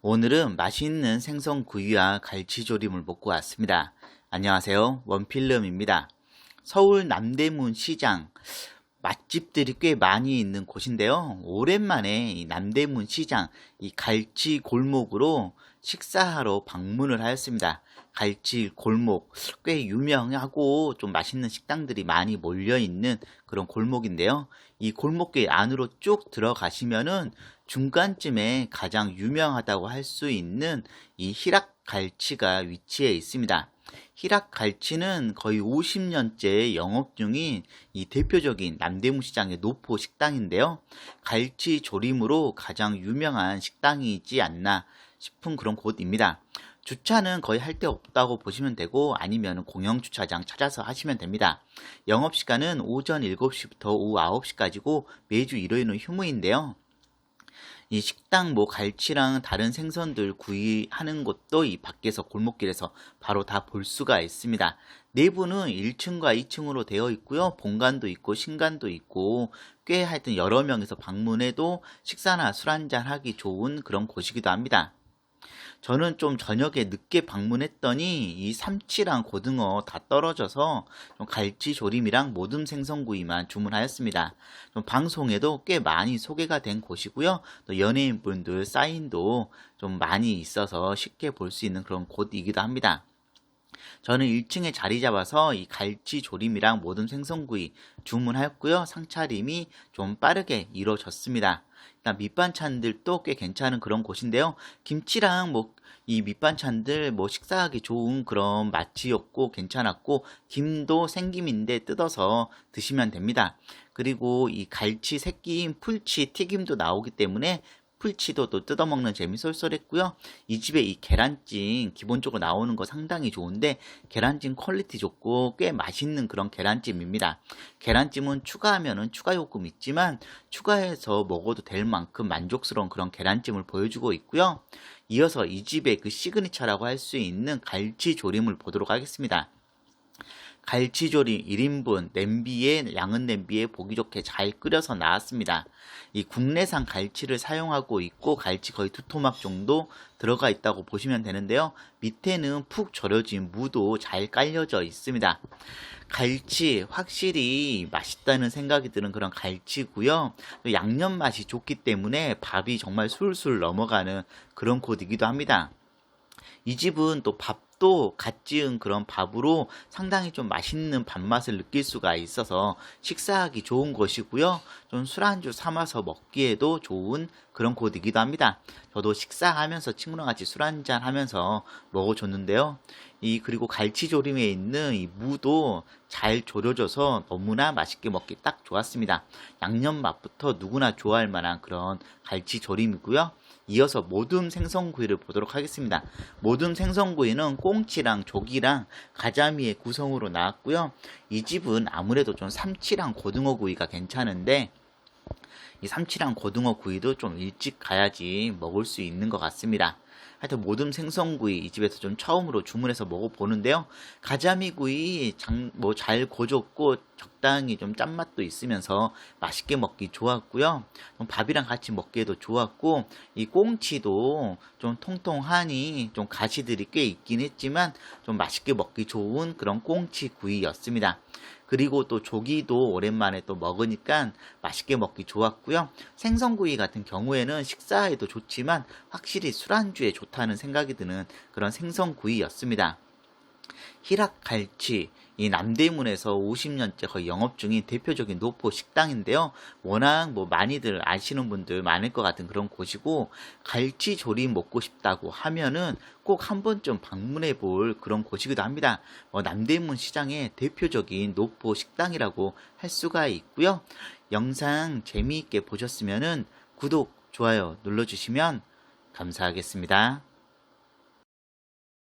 오늘은 맛있는 생선 구이와 갈치조림을 먹고 왔습니다. 안녕하세요. 원필름입니다. 서울 남대문 시장 맛집들이 꽤 많이 있는 곳인데요. 오랜만에 이 남대문 시장 이 갈치 골목으로 식사하러 방문을 하였습니다. 갈치 골목 꽤 유명하고 좀 맛있는 식당들이 많이 몰려 있는 그런 골목인데요. 이 골목길 안으로 쭉 들어가시면은 중간쯤에 가장 유명하다고 할 수 있는 이 희락 갈치가 위치해 있습니다. 희락 갈치는 거의 50년째 영업 중인 이 대표적인 남대문 시장의 노포 식당인데요. 갈치 조림으로 가장 유명한 식당이지 않나 싶은 그런 곳입니다. 주차는 거의 할 데 없다고 보시면 되고 아니면 공영 주차장 찾아서 하시면 됩니다. 영업 시간은 오전 7시부터 오후 9시까지고 매주 일요일은 휴무인데요. 이 식당 뭐 갈치랑 다른 생선들 구이하는 것도 이 밖에서 골목길에서 바로 다 볼 수가 있습니다. 내부는 1층과 2층으로 되어 있고요. 본관도 있고 신관도 있고 꽤 하여튼 여러 명에서 방문해도 식사나 술 한잔 하기 좋은 그런 곳이기도 합니다. 저는 좀 저녁에 늦게 방문했더니 이 삼치랑 고등어 다 떨어져서 좀 갈치 조림이랑 모듬 생선구이만 주문하였습니다. 좀 방송에도 꽤 많이 소개가 된 곳이고요. 또 연예인분들 사인도 좀 많이 있어서 쉽게 볼 수 있는 그런 곳이기도 합니다. 저는 1층에 자리 잡아서 이 갈치 조림이랑 모든 생선구이 주문하였고요. 상차림이 좀 빠르게 이루어졌습니다. 일단 밑반찬들도 꽤 괜찮은 그런 곳인데요. 김치랑 뭐 이 밑반찬들 뭐 식사하기 좋은 그런 맛이었고 괜찮았고 김도 생김인데 뜯어서 드시면 됩니다. 그리고 이 갈치 새끼인 풀치 튀김도 나오기 때문에 풀치도 또 뜯어먹는 재미 쏠쏠했고요. 이 집에 이 계란찜 기본적으로 나오는 거 상당히 좋은데 계란찜 퀄리티 좋고 꽤 맛있는 그런 계란찜입니다. 계란찜은 추가하면은 추가 요금 있지만 추가해서 먹어도 될 만큼 만족스러운 그런 계란찜을 보여주고 있고요. 이어서 이 집의 그 시그니처라고 할 수 있는 갈치 조림을 보도록 하겠습니다. 갈치조림 1인분 냄비에 양은 냄비에 보기 좋게 잘 끓여서 나왔습니다. 이 국내산 갈치를 사용하고 있고 갈치 거의 두 토막 정도 들어가 있다고 보시면 되는데요. 밑에는 푹 절여진 무도 잘 깔려져 있습니다. 갈치 확실히 맛있다는 생각이 드는 그런 갈치고요. 양념 맛이 좋기 때문에 밥이 정말 술술 넘어가는 그런 곳이기도 합니다. 이 집은 또 밥 또갓 지은 그런 밥으로 상당히 좀 맛있는 밥맛을 느낄 수가 있어서 식사하기 좋은 곳이고요. 좀 술안주 삼아서 먹기에도 좋은 그런 곳이기도 합니다. 저도 식사하면서 친구랑 같이 술 한잔 하면서 먹어줬는데요. 이 그리고 갈치조림에 있는 이 무도 잘 졸여져서 너무나 맛있게 먹기 딱 좋았습니다. 양념 맛부터 누구나 좋아할 만한 그런 갈치조림이고요. 이어서 모둠 생선구이를 보도록 하겠습니다. 모둠 생선구이는 꽁치랑 조기랑 가자미의 구성으로 나왔고요. 이 집은 아무래도 좀 삼치랑 고등어 구이가 괜찮은데 이 삼치랑 고등어 구이도 좀 일찍 가야지 먹을 수 있는 것 같습니다. 하여튼 모든 생선구이 이 집에서 좀 처음으로 주문해서 먹어보는데요. 가자미구이 뭐 잘 고졌고 적당히 좀 짠맛도 있으면서 맛있게 먹기 좋았고요. 밥이랑 같이 먹기에도 좋았고 이 꽁치도 좀 통통하니 좀 가시들이 꽤 있긴 했지만 좀 맛있게 먹기 좋은 그런 꽁치 구이였습니다. 그리고 또 조기도 오랜만에 또 먹으니까 맛있게 먹기 좋았고요. 생선구이 같은 경우에는 식사에도 좋지만 확실히 술안주에 좋 다는 생각이 드는 그런 생선구이였습니다. 희락갈치, 이 남대문에서 50년째 거의 영업 중인 대표적인 노포 식당인데요. 워낙 뭐 많이들 아시는 분들 많을 것 같은 그런 곳이고 갈치 조림 먹고 싶다고 하면은 꼭 한 번쯤 방문해 볼 그런 곳이기도 합니다. 뭐 남대문 시장의 대표적인 노포 식당이라고 할 수가 있고요. 영상 재미있게 보셨으면은 구독, 좋아요 눌러주시면 감사하겠습니다.